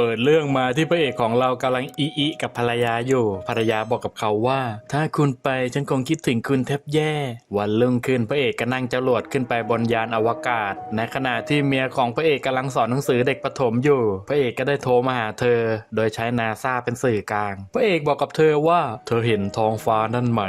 เปิดเรื่องมาที่พระเอกของเรากำลังอีอีกับภรรยาอยู่ ภรรยาบอกกับเขาว่า ถ้าคุณไปฉันคงคิดถึงคุณแทบแย่ วันรุ่งขึ้นพระเอกก็นั่งจรวดขึ้นไปบนยานอวกาศ ในขณะที่เมียของพระเอกกำลังสอนหนังสือเด็กประถมอยู่ พระเอกก็ได้โทรมาหาเธอ โดยใช้นาซาเป็นสื่อกลาง พระเอกบอกกับเธอว่าเธอเห็นท้องฟ้านั่นไหม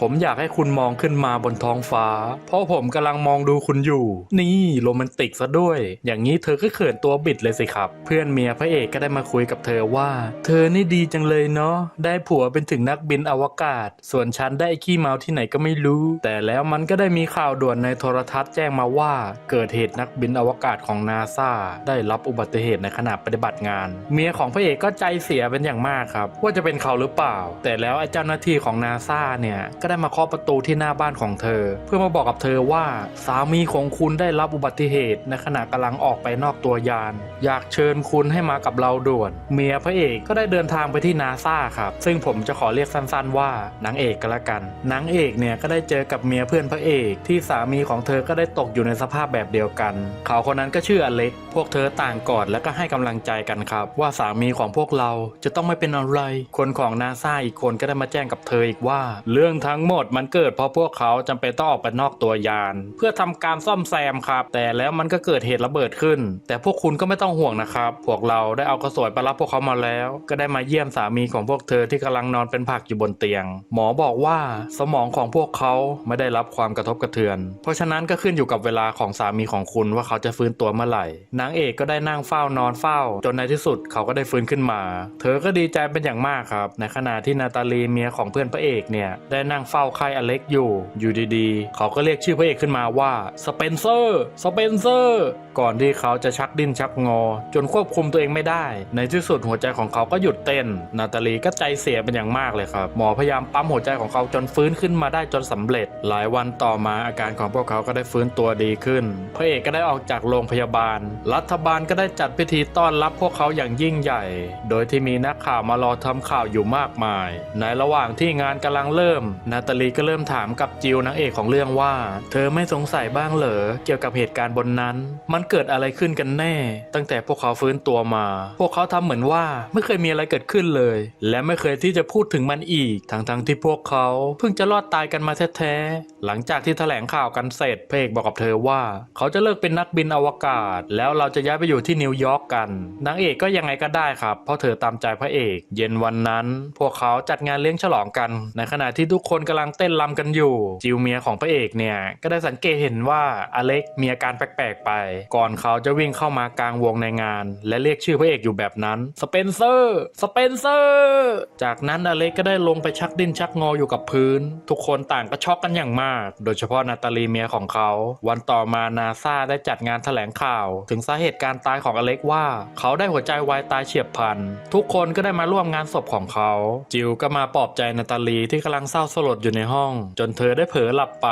ผมอยากให้คุณมองขึ้นมาบนท้องฟ้า เพราะผมกำลังมองดูคุณอยู่ นี่โรแมนติกซะด้วย อย่างนี้เธอก็เขินตัวบิดเลยสิครับ เพื่อนเมียพระเอกก็ได้มาคุยกับเธอว่า เธอนี่ดีจังเลยเนาะได้ผัวเป็นถึงนักบินอวกาศ ส่วนฉันได้ขี้เมาที่ไหนก็ไม่รู้ แต่แล้วมันก็ได้มีข่าวด่วนในโทรทัศน์แจ้งมาว่า เกิดเหตุนักบินอวกาศของนาซาได้รับอุบัติเหตุในขณะปฏิบัติงาน เมียของพระเอกก็ใจเสียเป็นอย่างมากครับ ว่าจะเป็นเขาหรือเปล่า แต่แล้วไอ้เจ้าหน้าที่ของนาซาเนี่ยก็ได้มาเคาะประตูที่หน้าบ้านของเธอ เพื่อมาบอกกับเธอว่าสามีของคุณได้รับอุบัติเหตุในขณะกำลังออกไปนอกตัวยาน อยากเชิญคุณให้มากับเราด่วน เมียพระเอกก็ได้เดินทางไปที่นาซาครับ ซึ่งผมจะขอเรียกสั้นๆว่านางเอกก็แล้วกันนางเอกเนี่ยก็ได้เจอกับเมียเพื่อนพระเอก ที่สามีของเธอก็ได้ตกอยู่ในสภาพแบบเดียวกัน เขาคนนั้นก็ชื่ออเล็ก พวกเธอต่างกอดและก็ให้กำลังใจกันครับ ว่าสามีของพวกเราจะต้องไม่เป็นอะไร คนของนาซาอีกคนก็ได้มาแจ้งกับเธออีกว่า เรื่องทั้งหมดมันเกิดเพราะพวกเขาจำเป็นต้องออกไปนอกตัวยาน เพื่อทำการซ่อมแซมครับ แต่แล้วมันก็เกิดเหตุระเบิดขึ้น แต่พวกคุณก็ไม่ต้องห่วงนะครับพวกเราได้ได้เอากระสวยไปรับพวกเขามาแล้ว ก็ได้มาเยี่ยมสามีของพวกเธอที่กำลังนอนเป็นผักอยู่บนเตียง หมอบอกว่าสมองของพวกเขาไม่ได้รับความกระทบกระเทือน เพราะฉะนั้นก็ขึ้นอยู่กับเวลาของสามีของคุณว่าเขาจะฟื้นตัวเมื่อไหร่นางเอกก็ได้นั่งเฝ้านอนเฝ้า จนในที่สุดเขาก็ได้ฟื้นขึ้นมา เธอก็ดีใจเป็นอย่างมากครับ ในขณะที่นาตาลีเมียของเพื่อนพระเอกเนี่ยได้นั่งเฝ้าไข้อเล็กอยู่ อยู่ดีๆ เขาก็เรียกชื่อพระเอกขึ้นมาว่าสเปนเซอร์สเปนเซอร์ก่อนที่เขาจะชักดิ้นชักงอ จนควบคุมตัวเองไม่ได้ในที่สุดหัวใจของเขาก็หยุดเต้น นาตาลีก็ใจเสียเป็นอย่างมากเลยครับ หมอพยายามปั๊มหัวใจของเขาจนฟื้นขึ้นมาได้จนสำเร็จ หลายวันต่อมาอาการของพวกเขาก็ได้ฟื้นตัวดีขึ้น พระเอกก็ได้ออกจากโรงพยาบาล รัฐบาลก็ได้จัดพิธีต้อนรับพวกเขาอย่างยิ่งใหญ่ โดยที่มีนักข่าวมารอทำข่าวอยู่มากมาย ในระหว่างที่งานกำลังเริ่ม นาตาลีก็เริ่มถามกับจิวนางเอกของเรื่องว่า เธอไม่สงสัยบ้างเหรอเกี่ยวกับเหตุการณ์บนนั้น มันเกิดอะไรขึ้นกันแน่ ตั้งแต่พวกเขาฟื้นตัวมาพวกเขาทำเหมือนว่าไม่เคยมีอะไรเกิดขึ้นเลย และไม่เคยที่จะพูดถึงมันอีก ทั้งๆที่พวกเขาเพิ่งจะรอดตายกันมาแท้ๆหลังจากที่แถลงข่าวกันเสร็จเอกบอกกับเธอว่า เขาจะเลิกเป็นนักบินอวกาศ แล้วเราจะย้ายไปอยู่ที่นิวยอร์กกันนางเอกก็ยังไงก็ได้ครับ เพราะเธอตามใจพระเอก เย็นวันนั้น พวกเขาจัดงานเลี้ยงฉลองกัน ในขณะที่ทุกคนกำลังเต้นรำกันอยู่ จิวเมียของพระเอกเนี่ยก็ได้สังเกตเห็นว่าอเล็กมีอาการแปลกๆไป ก่อนเขาจะวิ่งเข้ามากลางวงในงาน และเรียกชื่อพระเอกอยู่แบบนั้น สเปนเซอร์ สเปนเซอร์ จากนั้นอเล็กก็ได้ลงไปชักดิ้นชักงออยู่กับพื้น ทุกคนต่างก็ช็อกกันอย่างมาก โดยเฉพาะนาตาลีเมียของเขา วันต่อมานาซาได้จัดงานแถลงข่าว ถึงสาเหตุการตายของอเล็กว่า เขาได้หัวใจวายตายเฉียบพลัน ทุกคนก็ได้มาร่วมงานศพของเขา จิวก็มาปลอบใจนาตาลีที่กำลังเศร้าสลดอยู่ในห้อง จนเธอได้เผลอหลับไป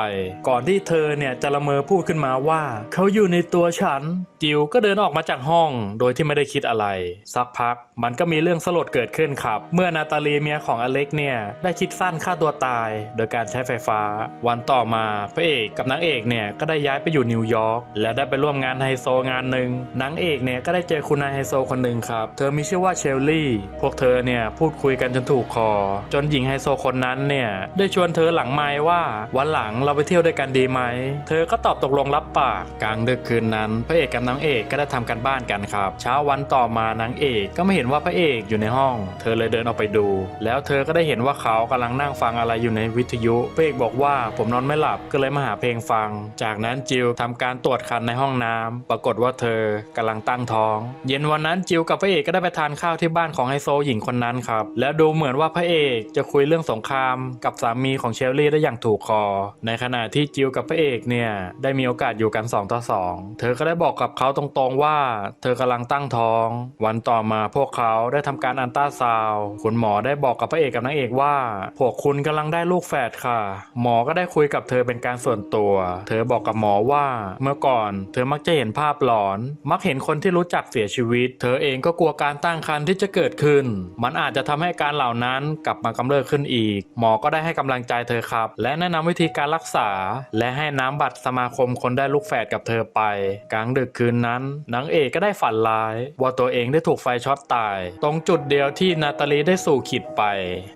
ก่อนที่เธอเนี่ยจะละเมอพูดขึ้นมาว่า เขาอยู่ในตัวฉัน จิวก็เดินออกมาจากห้อง โดยที่ไม่ได้คิดอะไรสักพัก มันก็มีเรื่องสลดเกิดขึ้นครับ เมื่อนาตาลีเมียของอเล็กเนี่ย ได้คิดสั้นฆ่าตัวตาย โดยการใช้ไฟฟ้า วันต่อมาพระเอกกับนางเอกเนี่ยก็ได้ย้ายไปอยู่นิวยอร์กและได้ไปร่วมงานไฮโซงานหนึ่งนางเอกเนี่ยก็ได้เจอคุณนายไฮโซคนหนึ่งครับ เธอมีชื่อว่าเชลลี่ พวกเธอเนี่ยพูดคุยกันจนถูกคอ จนหญิงไฮโซคนนั้นเนี่ยได้ชวนเธอหลังไม้ว่าวันหลังเราไปเที่ยวด้วยกันดีไหม เธอก็ตอบตกลงรับปากกลางดึกคืนนั้น พระเอกกับนางเอกก็ได้ทำกันบ้านกันครับ เช้าวันต่อมานางเอกก็ไม่เห็นว่าพระเอกอยู่ในห้อง เธอเลยเดินออกไปดู แล้วเธอก็ได้เห็นว่าเขากำลังนั่งฟังอะไรอยู่ในวิทยุพระเอกบอกว่าผมนอนไม่หลับก็เลยมาหาเพลงฟัง จากนั้นจิวทำการตรวจคันในห้องน้ำปรากฏว่าเธอกำลังตั้งท้อง เย็นวันนั้นจิวกับพระเอกก็ได้ไปทานข้าวที่บ้านของไฮโซหญิงคนนั้นครับแล้วดูเหมือนว่าพระเอกจะคุยเรื่องสงครามกับสามีของเชลลี่ได้อย่างถูกคอ ในขณะที่จิวกับพระเอกเนี่ยได้มีโอกาสอยู่กัน2ต่อ2เธอก็ได้บอกกับเขาตรงๆว่า เธอกำลังตั้งท้องวันต่อมาพวกเขาได้ทำการอันต้าซาวคุณหมอได้บอกกับพระเอกกับนางเอกว่า พวกคุณกำลังได้ลูกแฝดค่ะ หมอก็ได้คุยกับเธอเป็นการส่วนตัว เธอบอกกับหมอว่า เมื่อก่อน เธอมักจะเห็นภาพหลอน มักเห็นคนที่รู้จักเสียชีวิต เธอเองก็กลัวการตั้งครรภ์ที่จะเกิดขึ้น มันอาจจะทำให้การเหล่านั้นกลับมากำเริบขึ้นอีก หมอก็ได้ให้กำลังใจเธอครับ และแนะนำวิธีการรักษา และให้น้ำบัตรสมาคมคนได้ลูกแฝดกับเธอไป กลางดึกคืนนั้นนางเอกก็ได้ฝันร้ายว่าตัวเององได้ถูกไฟช็อตตาย ตรงจุดเดียวที่นาตาลีได้สู่ขีดไป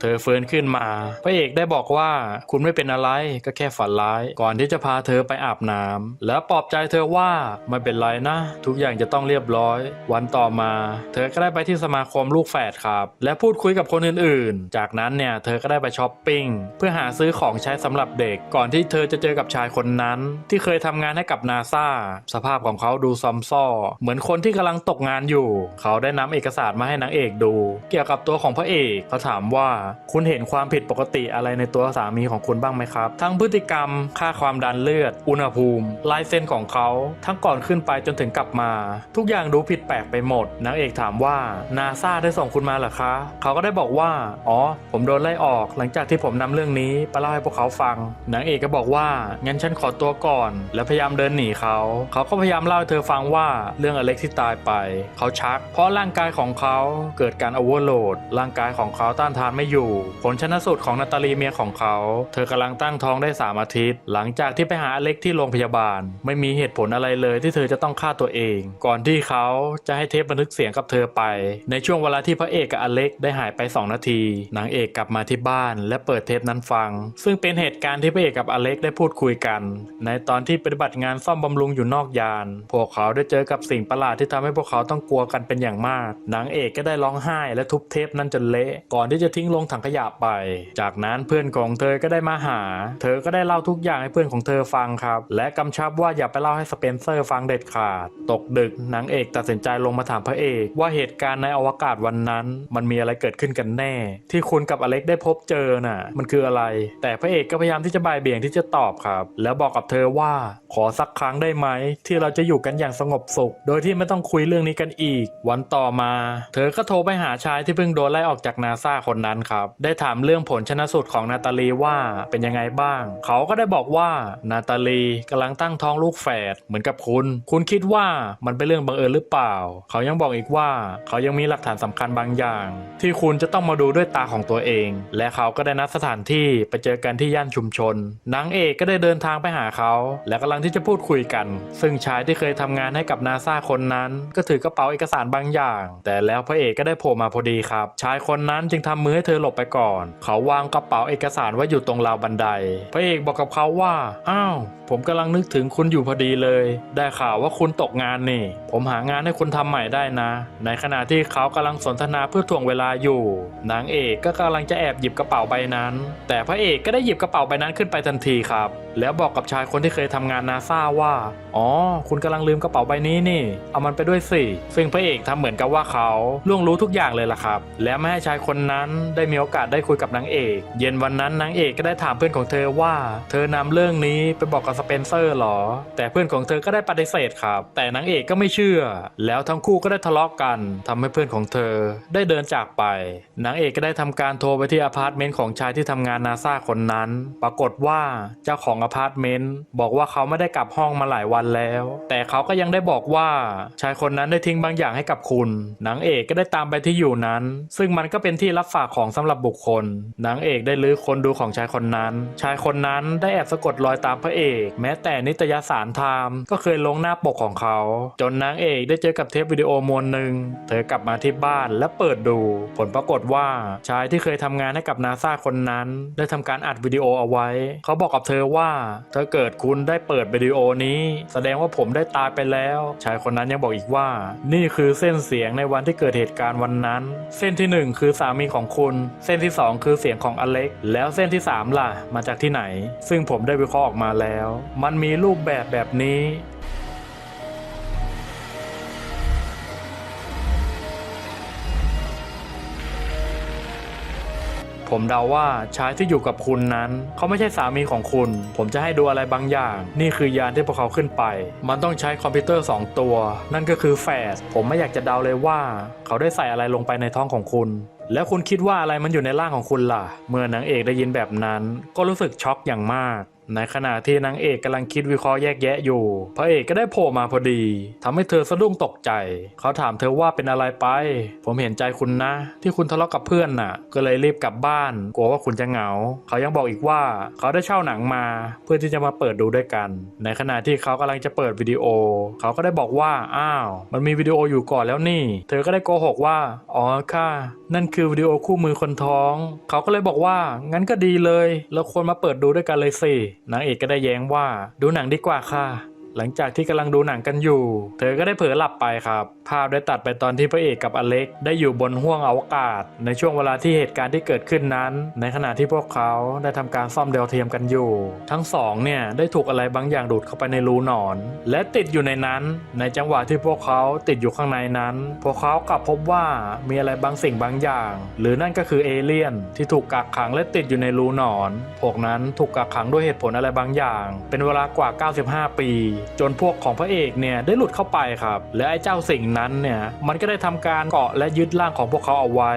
เธอฟื้นขึ้นมา พระเอกได้บอกว่าคุณไม่เป็นอะไรก็แค่ฝันร้าย ก่อนที่จะพาเธอไปอาบน้ำแล้วปลอบใจเธอว่าไม่เป็นไรนะ ทุกอย่างจะต้องเรียบร้อย วันต่อมา เธอก็ได้ไปที่สมาคมลูกแฝดครับ และพูดคุยกับคนอื่นๆ จากนั้นเนี่ยเธอก็ได้ไปช้อปปิ้งเพื่อหาซื้อของใช้สำหรับเด็ก ก่อนที่เธอจะเจอกับชายคนนั้น ที่เคยทำงานให้กับนาซาสภาพของเขาดูซอมซ่อเหมือนคนที่กำลังตกงานอยู่เขาได้นำเอกสารมาให้นางเอกดู เกี่ยวกับตัวของพระเอกเขาถามว่าคุณเห็นความผิดปกติอะไรในตัวสามีของคุณบ้างไหมครับ ทั้งพฤติกรรม ค่าความดันเลือด อุณหภูมิลายเส้นของเขาทั้งก่อนขึ้นไปจนถึงกลับมา ทุกอย่างดูผิดแปลกไปหมดนางเอกถามว่านาซาได้ส่งคุณมาเหรอคะ เขาก็ได้บอกว่า อ๋อ ผมโดนไล่ออกหลังจากที่ผมนำเรื่องนี้ไปเล่าให้พวกเขาฟังนางเอกก็บอกว่างั้นฉันขอตัวก่อน แล้วพยายามเดินหนีเขา เขาก็พยายามเล่าให้เธอฟังว่าเรื่องอเล็กที่ตายไป เขาชักเพราะร่างกายของเขาเกิดการโอเวอร์โหลด ร่างกายของเขาต้านทานไม่อยู่ ผลชนสูตรของนาตาลีเมียของเขา เธอกำลังตั้งท้องได้ 3 อาทิตย์ หลังจากที่ไปหาอเล็กที่โรงพยาบาล ไม่มีเหตุผลอะไรเลยที่เธอจะต้องฆ่าตัวเอง ก่อนที่เขาจะให้เทปบันทึกเสียงกับเธอไป ในช่วงเวลาที่พระเอกกับอเล็กได้หายไป 2 นาที นางเอกกลับมาที่บ้าน และเปิดเทปนั้นฟัง ซึ่งเป็นเหตุการณ์ที่พระเอกกับอเล็กได้พูดคุยกัน ในตอนที่ปฏิบัติงานซ่อมบำรุงอยู่นอกยาน พวกเขาได้เจอกับสิ่งประหลาดที่ทำให้พวกเขาต้องกลัวกันเป็นอย่างมากนางเอกก็ได้ร้องไห้และทุบเทปนั้นจนเละ ก่อนที่จะทิ้งลงถังขยะไป จากนั้นเพื่อนของเธอก็ได้มาหา เธอก็ได้เล่าทุกอย่างให้เพื่อนของเธอฟังครับ และกำชับว่าอย่าไปเล่าให้สเปนเซอร์ฟังเด็ดขาด ตกดึกนางเอกตัดสินใจลงมาถามพระเอก ว่าเหตุการณ์ในอวกาศวันนั้น มันมีอะไรเกิดขึ้นกันแน่ ที่คุณกับอเล็กได้พบเจอน่ะ มันคืออะไร แต่พระเอกก็พยายามที่จะบ่ายเบี่ยงที่จะตอบครับ แล้วบอกกับเธอว่าขอสักครั้งได้ไหมที่เราจะอยู่กันอย่างสงบสุข โดยที่ไม่ต้องคุยเรื่องนี้กันอีกวันต่อมา เธอก็โทรไปหาชายที่เพิ่งโดนไล่ออกจากนาซาคนนั้นครับ ได้ถามเรื่องผลชนสูตรของนาตาลีว่าเป็นยังไงบ้าง เขาก็ได้บอกว่านาตาลีกำลังตั้งท้องลูกแฝดเหมือนกับคุณ คุณคิดว่ามันเป็นเรื่องบังเอิญหรือเปล่า เขายังบอกอีกว่า เขายังมีหลักฐานสำคัญบางอย่าง ที่คุณจะต้องมาดูด้วยตาของตัวเอง และเขาก็ได้นัดสถานที่ไปเจอกันที่ย่านชุมชนนางเอกก็ได้เดินทางไปหาเขา และกำลังที่จะพูดคุยกัน ซึ่งชายที่เคยทำงานให้กับนาซาคนนั้น ก็ถือกระเป๋าเอกสารบางอย่าง แต่แล้วพระเอกก็ได้โผล่มาพอดีครับ ชายคนนั้นจึงทำมือให้เธอหลบไปก่อน เขาวางกระเป๋าเอกสารไว้อยู่ตรงราวบันได พระเอกบอกกับเขาว่า อ้าว ผมกำลังนึกถึงคุณอยู่พอดีเลย ได้ข่าวว่าคุณตกงานนี่ ผมหางานให้คุณทำใหม่ได้นะ ในขณะที่เขากำลังสนทนาเพื่อถ่วงเวลาอยู่ นางเอกก็กำลังจะแอบหยิบกระเป๋าใบนั้น แต่พระเอกก็ได้หยิบกระเป๋าใบนั้นขึ้นไปทันทีครับ แล้วบอกกับชายคนที่เคยทำงานนาซาว่า อ๋อ คุณกำลังลืมกระเป๋าใบนี้นี่ เอามันไปด้วยสิ ซึ่งพระเอกทำเหมือนกับว่าเขาล่วงรู้ทุกอย่างเลยล่ะครับ และไม่ให้ชายคนนั้นได้มีโอกาสได้คุยกับนางเอก เย็นวันนั้นนางเอกก็ได้ถามเพื่อนของเธอว่า เธอนำเรื่องนี้ไปบอกกับสเปนเซอร์หรอ แต่เพื่อนของเธอก็ได้ปฏิเสธครับ แต่นางเอกก็ไม่เชื่อ แล้วทั้งคู่ก็ได้ทะเลาะกันทำให้เพื่อนของเธอได้เดินจากไปนางเอกก็ได้ทำการโทรไปที่อพาร์ตเมนต์ของชายที่ทำงานนาซาคนนั้น ปรากฏว่าเจ้าของอพาร์ตเมนต์บอกว่าเขาไม่ได้กลับห้องมาหลายวันแล้ว แต่เขาก็ยังได้บอกว่าชายคนนั้นได้ทิ้งบางอย่างให้กับคุณนางเอกก็ได้ตามไปที่อยู่นั้น ซึ่งมันก็เป็นที่รับฝากของสำหรับบุคคลนางเอกได้ลื้อคนดูของชายคนนั้น ชายคนนั้นได้แอบสะกดรอยตามพระเอก แม้แต่นิตยสารไทม์ก็เคยลงหน้าปกของเขา จนนางเอกได้เจอกับเทปวิดีโอมวลหนึ่งเธอกลับมาที่บ้านและเปิดดู ผลปรากฏว่าชายที่เคยทำงานให้กับนาซาคนนั้น ได้ทำการอัดวิดีโอเอาไว้ เขาบอกกับเธอว่าถ้าเกิดคุณได้เปิดวิดีโอนี้ แสดงว่าผมได้ตายไปแล้ว ชายคนนั้นยังบอกอีกว่า นี่คือเส้นเสียงในวันที่เกิดเหตุการณ์วันนั้น เส้นที่หนึ่งคือสามีของคุณ เส้นที่สองคือเสียงของอเล็ก แล้วเส้นที่สามล่ะ มาจากที่ไหน ซึ่งผมได้วิเคราะห์ออกมาแล้ว มันมีรูปแบบแบบนี้ ผมเดาว่าชายที่อยู่กับคุณนั้น เขาไม่ใช่สามีของคุณ ผมจะให้ดูอะไรบางอย่าง นี่คือยานที่พวกเขาขึ้นไป มันต้องใช้คอมพิวเตอร์ 2 ตัว นั่นก็คือแฟดผมไม่อยากจะเดาเลยว่า เขาได้ใส่อะไรลงไปในท้องของคุณแล้วคุณคิดว่าอะไรมันอยู่ในร่างของคุณล่ะ เมื่อนางเอกได้ยินแบบนั้น ก็รู้สึกช็อกอย่างมาก ในขณะที่นางเอกกำลังคิดวิเคราะห์แยกแยะอยู่ พระเอกก็ได้โผล่มาพอดีทำให้เธอสะดุ้งตกใจ เขาถามเธอว่าเป็นอะไรไป ผมเห็นใจคุณนะ ที่คุณทะเลาะกับเพื่อนน่ะ ก็เลยรีบกลับบ้าน กลัวว่าคุณจะเหงา เขายังบอกอีกว่าเขาได้เช่าหนังมา เพื่อที่จะมาเปิดดูด้วยกัน ในขณะที่เขากำลังจะเปิดวิดีโอ เขาก็ได้บอกว่าอ้าว มันมีวิดีโออยู่ก่อนแล้วนี่ เธอก็ได้โกหกว่าอ๋อค่ะ นั่นคือวิดีโอคู่มือคนท้อง เขาก็เลยบอกว่างั้นก็ดีเลย เราควรมาเปิดดูด้วยกันเลยสินางเอกก็ได้แย้งว่าดูหนังดีกว่าค่ะ หลังจากที่กำลังดูหนังกันอยู่ เธอก็ได้เผลอหลับไปครับ ภาพได้ตัดไปตอนที่พระเอกกับอเล็ก ได้อยู่บนห้วงอวกาศ ในช่วงเวลาที่เหตุการณ์ที่เกิดขึ้นนั้น ในขณะที่พวกเขาได้ทำการซ่อมดาวเทียมกันอยู่ ทั้งสองเนี่ยได้ถูกอะไรบางอย่างดูดเข้าไปในรูหนอน และติดอยู่ในนั้น ในจังหวะที่พวกเขาติดอยู่ข้างในนั้น พวกเขากลับพบว่ามีอะไรบางสิ่งบางอย่าง หรือนั่นก็คือเอเลี่ยน ที่ถูกกักขังและติดอยู่ในรูหนอน พวกนั้นถูกกักขังด้วยเหตุผลอะไรบางอย่าง เป็นเวลากว่า 95 ปีจนพวกของพระเอกเนี่ยได้หลุดเข้าไปครับ และไอ้เจ้าสิ่งนั้นเนี่ยมันก็ได้ทำการเกาะและยึดร่างของพวกเขาเอาไว้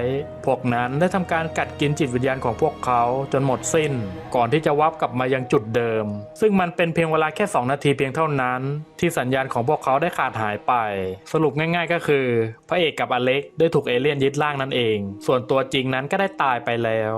พวกนั้นได้ทำการกัดกินจิตวิญญาณของพวกเขาจนหมดสิ้น ก่อนที่จะวับกลับมายังจุดเดิม ซึ่งมันเป็นเพียงเวลาแค่ 2 นาทีเพียงเท่านั้น ที่สัญญาณของพวกเขาได้ขาดหายไป สรุปง่าย ๆ ก็คือ พระเอกกับอเล็กได้ถูกเอเลี่ยนยึดร่างนั่นเอง ส่วนตัวจริงนั้นก็ได้ตายไปแล้ว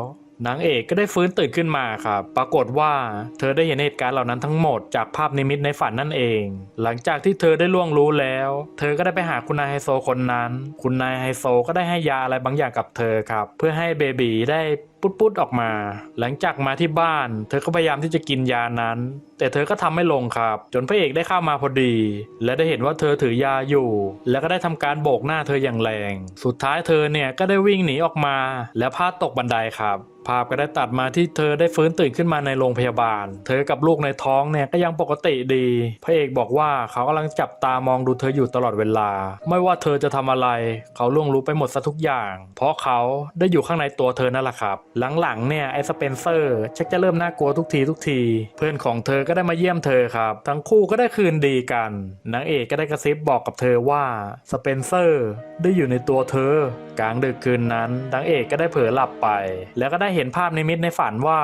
นางเอกก็ได้ฟื้นตื่นขึ้นมาครับปรากฏว่าเธอได้เห็นเหตุการณ์เหล่านั้นทั้งหมดจากภาพนิมิตในฝันนั่นเอง หลังจากที่เธอได้ล่วงรู้แล้ว เธอก็ได้ไปหาคุณนายไฮโซคนนั้น คุณนายไฮโซก็ได้ให้ยาอะไรบางอย่างกับเธอครับ เพื่อให้เบบีได้ปุ๊ดๆออกมา หลังจากมาที่บ้าน เธอก็พยายามที่จะกินยานั้น แต่เธอก็ทำไม่ลงครับ จนพระเอกได้เข้ามาพอดี และได้เห็นว่าเธอถือยาอยู่ แล้วก็ได้ทำการโบกหน้าเธออย่างแรง สุดท้ายเธอเนี่ยก็ได้วิ่งหนีออกมา และพลาดตกบันไดครับ ภาพก็ได้ตัดมาที่เธอได้ฟื้นตื่นขึ้นมาในโรงพยาบาล เธอกับลูกในท้องเนี่ยก็ยังปกติดี พระเอกบอกว่าเขากำลังจับตามองดูเธออยู่ตลอดเวลา ไม่ว่าเธอจะทำอะไร เขาล่วงรู้ไปหมดซะทุกอย่าง เพราะเขาได้อยู่ข้างในตัวเธอนั่นแหละครับ หลังๆเนี่ยไอ้สเปนเซอร์ชักจะเริ่มน่ากลัวทุกทีทุกที เพื่อนของเธอก็ได้มาเยี่ยมเธอครับ ทั้งคู่ก็ได้คืนดีกันนางเอกก็ได้กระซิบบอกกับเธอว่าสเปนเซอร์ได้อยู่ในตัวเธอ กลางดึกคืนนั้นนางเอกก็ได้เผลอหลับไป แล้วก็ได้เห็นภาพนิมิตในฝันว่า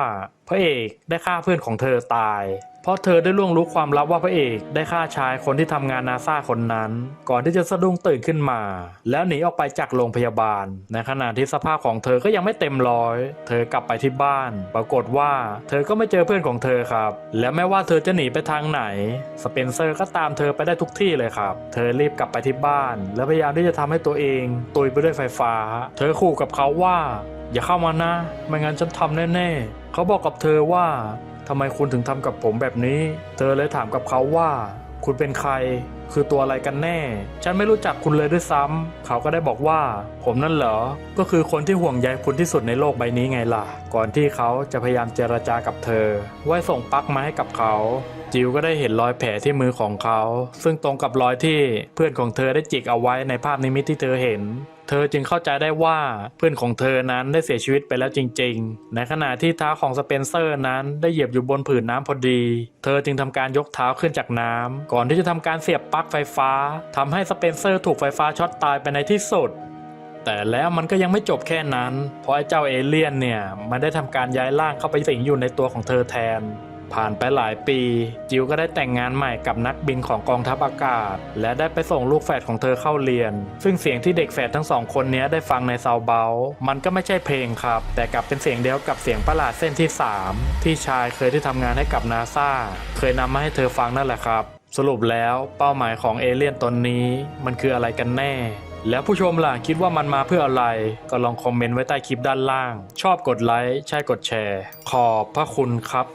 พระเอกได้ฆ่าเพื่อนของเธอตาย เพราะเธอได้ล่วงรู้ความลับว่าพระเอกได้ฆ่าชายคนที่ทำงานนาซาคนนั้น ก่อนที่จะสะดุ้งตื่นขึ้นมา แล้วหนีออกไปจากโรงพยาบาล ในขณะที่สภาพของเธอก็ยังไม่เต็มร้อย เธอกลับไปที่บ้าน ปรากฏว่า เธอก็ไม่เจอเพื่อนของเธอครับ และแม้ว่าเธอจะหนีไปทางไหน สเปนเซอร์ก็ตามเธอไปได้ทุกที่เลยครับ เธอรีบกลับไปที่บ้าน และพยายามที่จะทำให้ตัวเองตุยไปด้วยไฟฟ้า เธอขู่กับเขาว่า อย่าเข้ามานะ ไม่งั้นฉันทำแน่ๆ เขาบอกกับเธอว่า ทำไมคุณถึงทำกับผมแบบนี้ เธอเลยถามกับเขาว่า คุณเป็นใคร คือตัวอะไรกันแน่ ฉันไม่รู้จักคุณเลยด้วยซ้ำ เขาก็ได้บอกว่า ผมนั่นเหรอ ก็คือคนที่ห่วงใยคุณที่สุดในโลกใบนี้ไงล่ะ ก่อนที่เขาจะพยายามเจรจากับเธอ ไว้ส่งปักมาให้กับเขา จิวก็ได้เห็นรอยแผลที่มือของเขา ซึ่งตรงกับรอยที่เพื่อนของเธอได้จิกเอาไว้ในภาพนิมิตที่เธอเห็น เธอจึงเข้าใจได้ว่าเพื่อนของเธอนั้นได้เสียชีวิตไปแล้วจริง ๆ ในขณะที่เท้าของสเปนเซอร์นั้นได้เหยียบอยู่บนผืนน้ำพอดี เธอจึงทำการยกเท้าขึ้นจากน้ำก่อนที่จะทำการเสียบปลั๊กไฟฟ้าทำให้สเปนเซอร์ถูกไฟฟ้าช็อตตายไปในที่สุดแต่แล้วมันก็ยังไม่จบแค่นั้น เพราะไอ้เจ้าเอเลี่ยนเนี่ย มันได้ทำการย้ายร่างเข้าไปสิงอยู่ในตัวของเธอแทน ผ่านไปหลายปี จิวก็ได้แต่งงานใหม่กับนักบินของกองทัพอากาศ และได้ไปส่งลูกแฝดของเธอเข้าเรียน ซึ่งเสียงที่เด็กแฝดทั้งสองคนนี้ได้ฟังในซาวเบลมันก็ไม่ใช่เพลงครับ แต่กลับเป็นเสียงเดียวกับเสียงประหลาดเส้นที่ 3 ที่ชายเคยที่ทำงานให้กับนาซาเคยนำมาให้เธอฟังนั่นแหละครับ สรุปแล้วเป้าหมายของเอเลี่ยนตนนี้มันคืออะไรกันแน่แล้วผู้ชมล่ะคิดว่ามันมาเพื่ออะไร ก็ลองคอมเมนต์ไว้ใต้คลิปด้านล่าง ชอบกดไลค์ใช่กดแชร์ ขอบพระคุณครับ